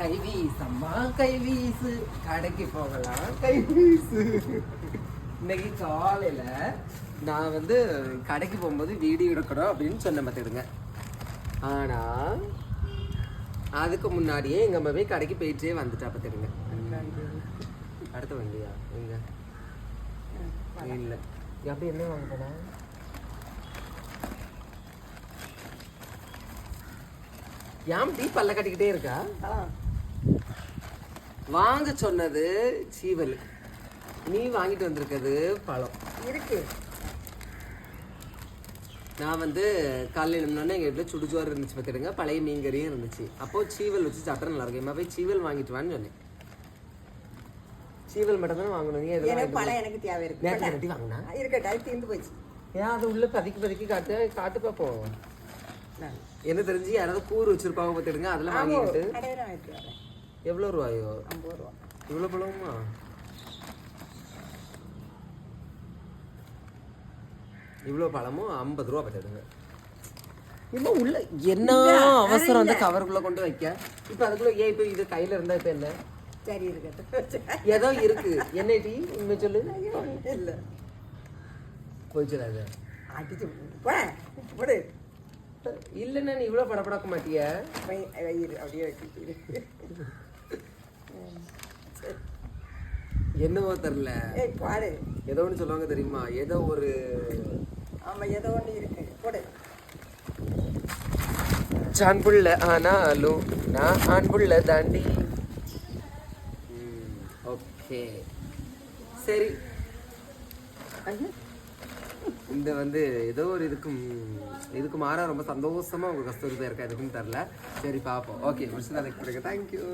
கை வீசம்மா கை வீசு கடைக்கு போகலாம். கை வீசு இன்னைக்கு காலையில நான் வந்து கடைக்கு போகும்போது வீடியோ எடுக்கணும் அப்படின்னு சொன்ன பார்த்துடுங்க ஆனா அதுக்கு முன்னாடியே எங்க அம்மா போய் கடைக்கு போயிட்டே வந்துட்டா பார்த்துடுங்க அடுத்த வண்டியா? எங்க? இல்ல. அப்படி என்ன வாங்க போனா ஏன் டீ பல்ல கட்டிக்கிட்டே இருக்கா? வாங்க சொன்னது சீவல். நீ வாங்கிட்டு வந்திருக்கிறது பழம். இருக்கு. நான் வந்து காலையில் இருந்தோன்னே எங்கள் வீட்டில் சுடுச்சோறு இருந்துச்சு பார்த்துடுங்க பழைய மீன் கறியும் இருந்துச்சு. அப்போ சீவல் வச்சு சாப்பிட்டா நல்லா இருக்கும். போய் சீவல் வாங்கிட்டு வான்னு சொன்னேன். சீவல் மட்டும் தானே வாங்கணும். நீ எனக்கு பழம் எனக்கு தேவை இருக்கு. நேற்று கட்டி வாங்கினா? இருக்கட்டும் அது தீர்ந்து போச்சு. ஏன் அது உள்ள பதுக்கி பதுக்கி காட்டு காட்டு பார்ப்போம். என்ன தெரிஞ்சு யாராவது கூறு வச்சிருப்பாங்க பார்த்துடுங்க அதெல்லாம் வாங்கிட்டு எவ்வளோ ரூபாயோ? ஐம்பது ரூபா. இவ்வளோ பழமா? இவ்வளோ பழமும் ஐம்பது ரூபா பார்த்துடுங்க இன்னும் உள்ள என்ன அவசரம் அந்த கவருக்குள்ள கொண்டு வைக்க? இப்போ அதுக்குள்ள ஏன் இப்போ இது கையில இருந்தா இப்போ என்ன? சரி இருக்கட்டும். ஏதோ இருக்கு. என்ன டீ? உண்மை சொல்லு. இல்லை. போய் சொல்லாத அடிச்சு போட. இல்லைன்னா நீ இவ்வளோ படப்படக்க மாட்டிய. அப்படியே என்னவோ தெரில ஏய் பாடு ஏதோ ஒன்று சொல்லுவாங்க தெரியுமா? ஏதோ ஒரு ஆமா ஏதோ ஒன்று இருக்கு. போடு. ஆண் புள்ள ஆனாலும் நான் ஆண் புள்ள தாண்டி. ஓகே. சரி. இந்த வந்து ஏதோ ஒரு இதுக்கும் இதுக்கு மாற ரொம்ப சந்தோஷமா உங்க கஸ்தூரி இருக்கா எதுக்குன்னு தெரில சரி பார்ப்போம் ஓகே முடிச்சு அதுக்கு தேங்க்யூ